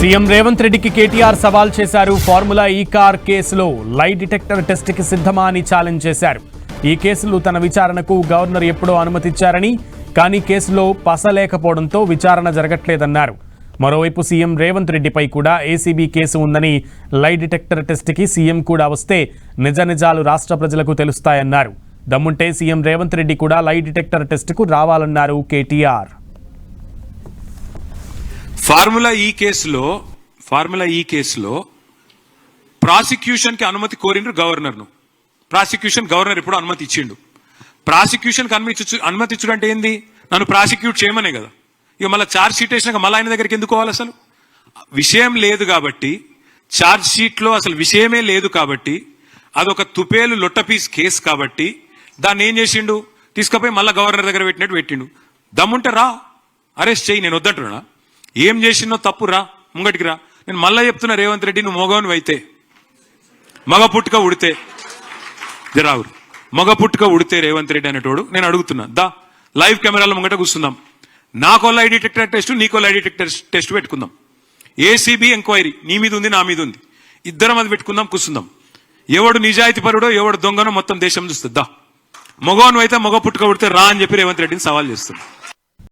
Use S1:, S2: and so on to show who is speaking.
S1: CM Revanth రెడ్డికి కేటీఆర్ సవాల్ చేశారు. ఫార్ములా ఈ కార్ కేసులో లై డిటెక్టర్ టెస్ట్కి సిద్ధమా అని ఛాలెంజ్ చేశారు. ఈ కేసులు తన విచారణకు గవర్నర్ ఎప్పుడో అనుమతిచ్చారని కానీ కేసులో పస లేకపోవడంతో విచారణ జరగట్లేదన్నారు. మరోవైపు సీఎం రేవంత్ రెడ్డిపై కూడా ఏసీబీ కేసు ఉందని లై డిటెక్టర్ టెస్ట్కి సీఎం కూడా వస్తే నిజ నిజాలు రాష్ట్ర ప్రజలకు తెలుస్తాయన్నారు. దమ్ముంటే సీఎం రేవంత్ రెడ్డి కూడా లై డిటెక్టర్ టెస్ట్కు రావాలన్నారు కేటీఆర్.
S2: ఫార్ములా ఈ కేసులో ఫార్ములా ఈ కేసులో ప్రాసిక్యూషన్కి అనుమతి కోరిండ్రు గవర్నర్ను ప్రాసిక్యూషన్ గవర్నర్ ఇప్పుడు అనుమతి ఇచ్చిండు. ప్రాసిక్యూషన్కి అనుమతి అనుమతి ఇచ్చుడు అంటే ఏంది? నన్ను ప్రాసిక్యూట్ చేయమనే కదా. ఇక మళ్ళీ ఛార్జ్ షీట్ వేసినాక మళ్ళీ ఆయన దగ్గరికి ఎందుకు పోవాలి అసలు? విషయం లేదు కాబట్టి ఛార్జ్ షీట్లో అసలు విషయమే లేదు కాబట్టి అదొక తుపేలు లొట్టపీస్ కేసు కాబట్టి దాన్ని ఏం చేసిండు? తీసుకుపోయి మళ్ళీ గవర్నర్ దగ్గర పెట్టినట్టు పెట్టిండు. దమ్ముంటే రా అరెస్ట్ చేయి నేను వద్దంటున్నా ఏం చేసినో తప్పు రా ముంగటికి రా. నేను మళ్ళా చెప్తున్నా రేవంత్ రెడ్డి నువ్వు మగవని అయితే మగ పుట్టుక ఉడితే. జరావు మగ పుట్టుక ఉడితే రేవంత్ రెడ్డి అనేటోడు నేను అడుగుతున్నా. దా లైవ్ కెమెరాల ముంగట కూర్చుందాం. నాకో ఐడి డిటెక్టర్ టెస్ట్ నీకో ఐడి డిటెక్టర్ టెస్ట్ పెట్టుకుందాం. ఏసీబీ ఎంక్వైరీ నీ మీద ఉంది నా మీద ఉంది. ఇద్దరం అది పెట్టుకుందాం కూర్చుందాం. ఎవడు నిజాయితీ పరుడో ఎవడు దొంగనో మొత్తం దేశం చూస్తుంది. దా. మగవను అయితే మగ పుట్టుక ఉడితే రా అని చెప్పి రేవంత్ రెడ్డిని సవాల్ చేస్తుంది.